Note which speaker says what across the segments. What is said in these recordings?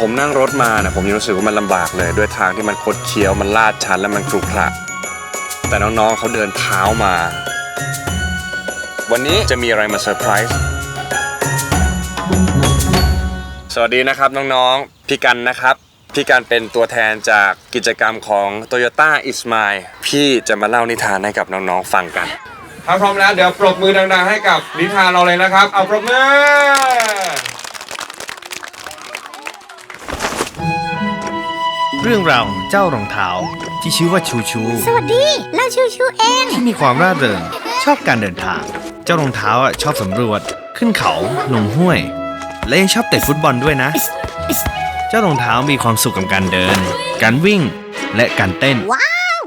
Speaker 1: ผมนั่งรถมานะผมยังรู้สึกว่ามันลำบากเลย ด้วยทางที่มันคดเคี้ยวมันลาดชันและมันครุขระแต่น้องๆเขาเดินเท้ามา วันนี้จะมีอะไรมาเซอร์ไพรส์สวัสดีนะครับน้องๆพี่กันนะครับ พี่กันเป็นตัวแทนจากกิจกรรมของ Toyota Is Mine พี่จะมาเล่านิทานให้กับน้องๆฟังกัน
Speaker 2: ถ้าพร้อมแล้วเดี๋ยวปรบมือดังๆให้กับนิทานเราเลยนะครับ เอาปรบมือ
Speaker 3: เรื่องราวของเจ้ารองเท้าที่ชื่อว่าชูชู
Speaker 4: สวัสดี เราชูชูเอง
Speaker 3: ที่มีความร่าเริงชอบการเดินทาง เจ้ารองเท้าอะชอบสำรวจ ขึ้นเขาลงห้วย และยังชอบเตะฟุตบอลด้วยนะ เจ้ารองเท้ามีความสุขกับการเดิน การวิ่งและการเต้น
Speaker 4: ว้าว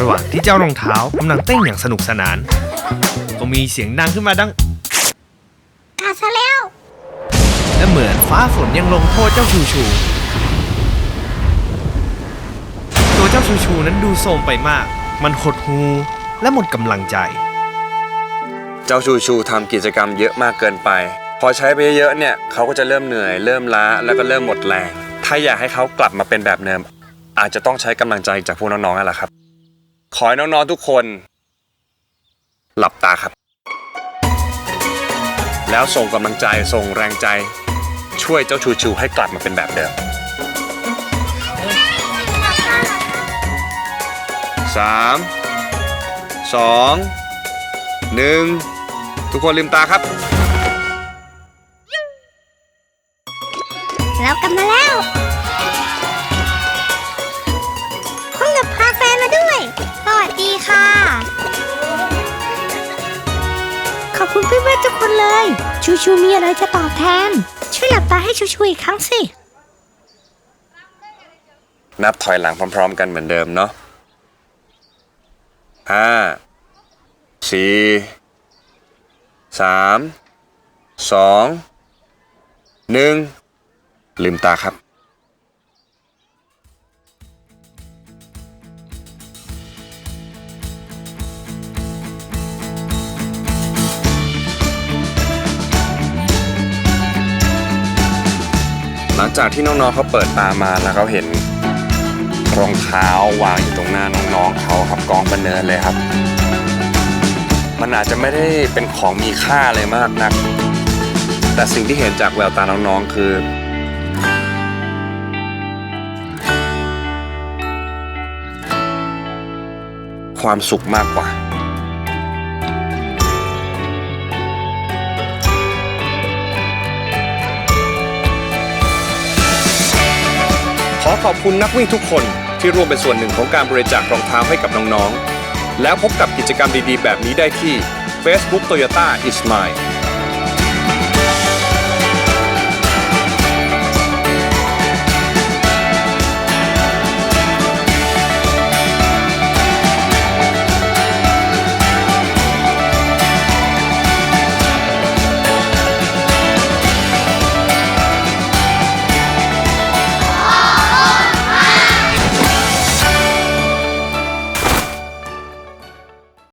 Speaker 3: ระหว่างที่เจ้ารองเท้ากำลังเต้นอย่างสนุกสนาน ก็มีเสียงดังขึ้นมาดัง
Speaker 4: กาซะแล้ว
Speaker 3: และเหมือนฟ้าฝนยังลงโทษเจ้าชูชู ตัวเจ้าชูชูนั้นดูโทรมไปมาก มันหดหูและหมดกำลังใจ
Speaker 1: เจ้าชูชูทำกิจกรรมเยอะมากเกินไป พอใช้ไปเยอะๆเนี่ยเขาก็จะเริ่มเหนื่อย เริ่มล้าแล้วก็เริ่มหมดแรง ถ้าอยากให้เขากลับมาเป็นแบบเดิม อาจจะต้องใช้กำลังใจจากพวกน้องๆนั่นแหละครับ ขอให้น้องๆทุกคน หลับตาครับ แล้วส่งกำลังใจส่งแรงใจ ช่วยเจ้าชูชูให้กลับมาเป็นแบบเดิมสามสองหนึ่งทุกคนลืมตาครับ
Speaker 4: เรากลับมาแล้วคุณกับพาแฟนมาด้วย สวัสดีค่ะ ขอบคุณเพื่อนๆทุกคนเลย ชูชูมีอะไรจะตอบแทน ช่วยหลับตาให้ช่วยๆอีกครั้งสิ
Speaker 1: นับถอยหลังพร้อม ๆ กันเหมือนเดิมเนาะห้าสี่สามสองหนึ่งลืมตาครับ งจากที่น้องๆเขาเปิดตามาแล้วเขาเห็นรองเท้าวางอยู่ตรงหน้าน้องๆเขาครับกองบันเนินเลยครับ มันอาจจะไม่ได้เป็นของมีค่าเลยมากนัก แต่สิ่งที่เห็นจากแววตาน้องๆคือ ความสุขมากกว่า อบคุณนักวิ่งทุกคนที่ร่วมเป็นส่วนหนึ่งของการบริจาครองเท้าให้กับน้องๆ แล้วพบกับกิจกรรมดีๆ แบบนี้ได้ที่ Facebook Toyota Is Mine